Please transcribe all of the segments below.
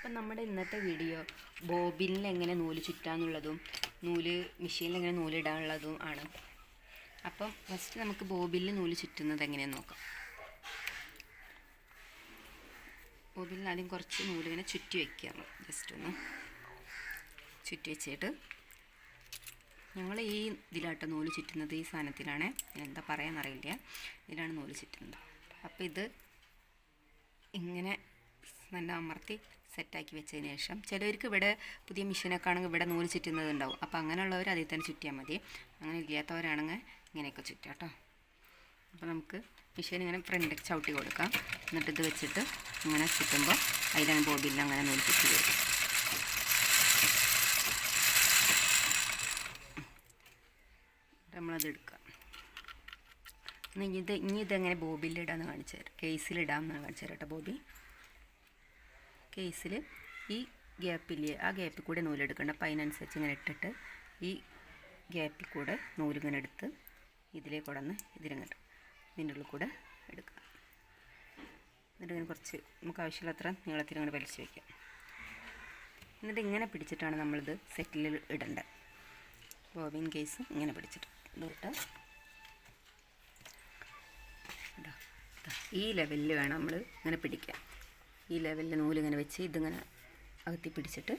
അപ്പം നമ്മുടെ ഇന്നത്തെ വീഡിയോ ബോബിനിൽ എങ്ങനെ നൂൽ ചുറ്റാന്നുള്ളതും നൂൽ മെഷീനിൽ എങ്ങനെ നൂലിടാനുള്ളതും ആണ്. അപ്പം ഫസ്റ്റ് നമുക്ക് ബോബിനിൽ നൂൽ ചുറ്റുന്നത് എങ്ങനെയെന്ന് നോക്കാം. ബോബിനിൽ ആദ്യം കുറച്ച് നൂൽ ഇങ്ങനെ ചുറ്റി വയ്ക്കുക ജസ്റ്റ് ഒന്ന് ചുറ്റി വെച്ചിട്ട് ഞങ്ങൾ ഈ ഇതിലാട്ടോ നൂൽ ചുറ്റുന്നത് ഈ സാധനത്തിലാണ്. എന്താ പറയാന്നറിയില്ല ഇതിലാണ് നൂൽ ചുറ്റുന്നത്. അപ്പോൾ ഇത് ഇങ്ങനെ നല്ല അമർത്തി സെറ്റാക്കി വെച്ചതിന് ശേഷം ചിലവർക്ക് ഇവിടെ പുതിയ മെഷീനൊക്കെ ആണെങ്കിൽ ഇവിടെ നൂൽ ചുറ്റുന്നതുണ്ടാവും. അപ്പോൾ അങ്ങനെയുള്ളവർ അതിൽ തന്നെ ചുറ്റിയാൽ മതി. അങ്ങനെ ഇല്ലാത്തവരാണെങ്കിൽ ഇങ്ങനെയൊക്കെ ചുറ്റാം കേട്ടോ. അപ്പോൾ നമുക്ക് മെഷീൻ ഇങ്ങനെ ഫ്രണ്ട് ചവിട്ടി കൊടുക്കാം. എന്നിട്ട് ഇത് വെച്ചിട്ട് ഇങ്ങനെ ചുറ്റുമ്പോൾ അതിലാണ് ബോബിയിൽ അങ്ങനെ നൂൽ ചുറ്റി വരും നമ്മളത് എടുക്കുക. ഇനി ഇത് ഇനി ഇതെങ്ങനെ ബോബിലിടാന്ന് കാണിച്ചു തരാം. കേസിലിടാമെന്നാണ് കാണിച്ചു തരാം കേട്ടോ ബോബി കേസിൽ ഈ ഗ്യാപ്പില്ലേ ആ ഗ്യാപ്പിൽ കൂടെ നൂലെടുക്കണം അപ്പം അതിനനുസരിച്ച് ഇങ്ങനെ ഇട്ടിട്ട് ഈ ഗ്യാപ്പിൽ കൂടെ നൂലിങ്ങനെ എടുത്ത് ഇതിലേക്ക് കൊടന്ന് ഇതിലിങ്ങോട്ട് ഇതിന്റെ ഉള്ളിൽ കൂടെ എടുക്കുക. എന്നിട്ട് ഇങ്ങനെ കുറച്ച് നമുക്ക് ആവശ്യമുള്ളത്ര നീളത്തിൽ ഇങ്ങനെ വലിച്ചു വയ്ക്കാം എന്നിട്ട് ഇങ്ങനെ പിടിച്ചിട്ടാണ് നമ്മളിത് സെറ്റിൽ ഇടേണ്ടത് ബോബിൻ കേസ് ഇങ്ങനെ പിടിച്ചിട്ട് ഇതിട്ട് ഇതാ, ഇതാ, ഈ ലെവലിൽ വേണം നമ്മൾ ഇങ്ങനെ പിടിക്കാൻ. ഈ ലെവലിൽ നൂലിങ്ങനെ വെച്ച് ഇതിങ്ങനെ അകത്തി പിടിച്ചിട്ട്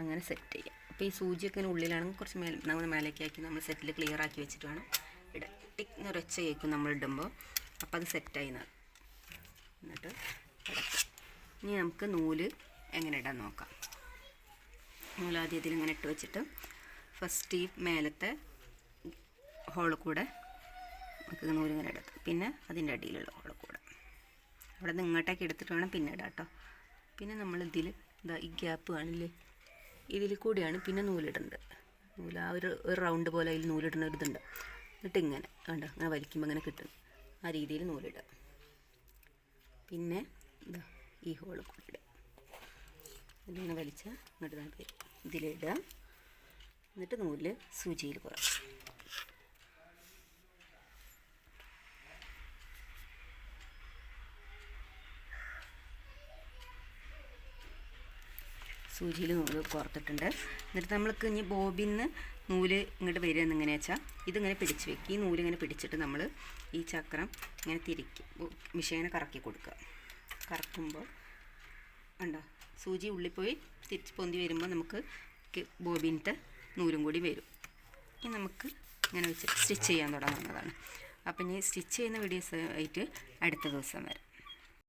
അങ്ങനെ സെറ്റ് ചെയ്യാം. അപ്പോൾ ഈ സൂചിയൊക്കെ ഉള്ളിലാണെങ്കിൽ കുറച്ച് മേൽ നമ്മൾ മേലേക്ക് ആക്കി നമ്മൾ സെറ്റിൽ ക്ലിയർ ആക്കി വെച്ചിട്ട് വേണം ഇടാൻ. ടിക് ഒരൊച്ച കേൾക്കും നമ്മൾ ഇടുമ്പോൾ അപ്പോൾ അത് സെറ്റായി എന്നാണ് എന്നിട്ട് ഇനി നമുക്ക് നൂൽ എങ്ങനെ ഇടാൻ നോക്കാം. നൂൽ ഇതിൽ ഇങ്ങനെ ഇട്ട് വെച്ചിട്ട് ഫസ്റ്റ് ഈ മേലത്തെ ഹോളിൽ കൂടെ നമുക്ക് നൂലിങ്ങനെ ഇടാം. പിന്നെ അതിന്റെ അടിയിലുള്ള ഹോളിൽ കൂടെ. അവിടെ നിന്ന് ഇങ്ങോട്ടേക്ക് എടുത്തിട്ട് വേണം പിന്നെ ഇടാം കേട്ടോ. പിന്നെ നമ്മൾ ഇതിൽ ഇതാ ഈ ഗ്യാപ്പ് കാണില്ലേ? ഇതിൽ കൂടിയാണ് പിന്നെ നൂലിടേണ്ടത് നൂൽ ആ ഒരു ഒരു റൗണ്ട് പോലെ അതിൽ നൂലിടുന്ന ഒരു ഇതുണ്ട്. എന്നിട്ട് ഇങ്ങനെ കണ്ടോ? അങ്ങനെ വലിക്കുമ്പോൾ ഇങ്ങനെ കിട്ടും. ആ രീതിയിൽ നൂലിടുക പിന്നെ ഇതാ ഈ ഹോൾ കൂടി ഇടുക ഇതിങ്ങനെ വലിച്ച ഇങ്ങോട്ട് തന്നെ ഇതിലിടുക എന്നിട്ട് നൂൽ സൂചിയിൽ കുറച്ച് സൂചിയിൽ നൂൽ കോർത്തിട്ടുണ്ട്. എന്നിട്ട് നമ്മൾക്ക് ഇനി ബോബിന്ന് നൂൽ ഇങ്ങോട്ട് വരിക എന്നിങ്ങനെ വെച്ചാൽ ഇതിങ്ങനെ പിടിച്ച് വെക്കുക ഈ നൂൽ ഇങ്ങനെ പിടിച്ചിട്ട് നമ്മൾ ഈ ചക്രം ഇങ്ങനെ തിരിക്കി മിഷീനെ കറക്കി കൊടുക്കുക. കറക്കുമ്പോൾ ഉണ്ടോ സൂചി ഉള്ളിൽ പോയി തിരിച്ച് പൊന്തി വരുമ്പോൾ നമുക്ക് ബോബിന്റെ നൂലും കൂടി വരും. ഇനി നമുക്ക് ഇങ്ങനെ വെച്ച് സ്റ്റിച്ച് ചെയ്യാൻ തുടങ്ങുന്നതാണ്. അപ്പം ഇനി സ്റ്റിച്ച് ചെയ്യുന്ന വീഡിയോസ് ആയിട്ട് അടുത്ത ദിവസം വരാം.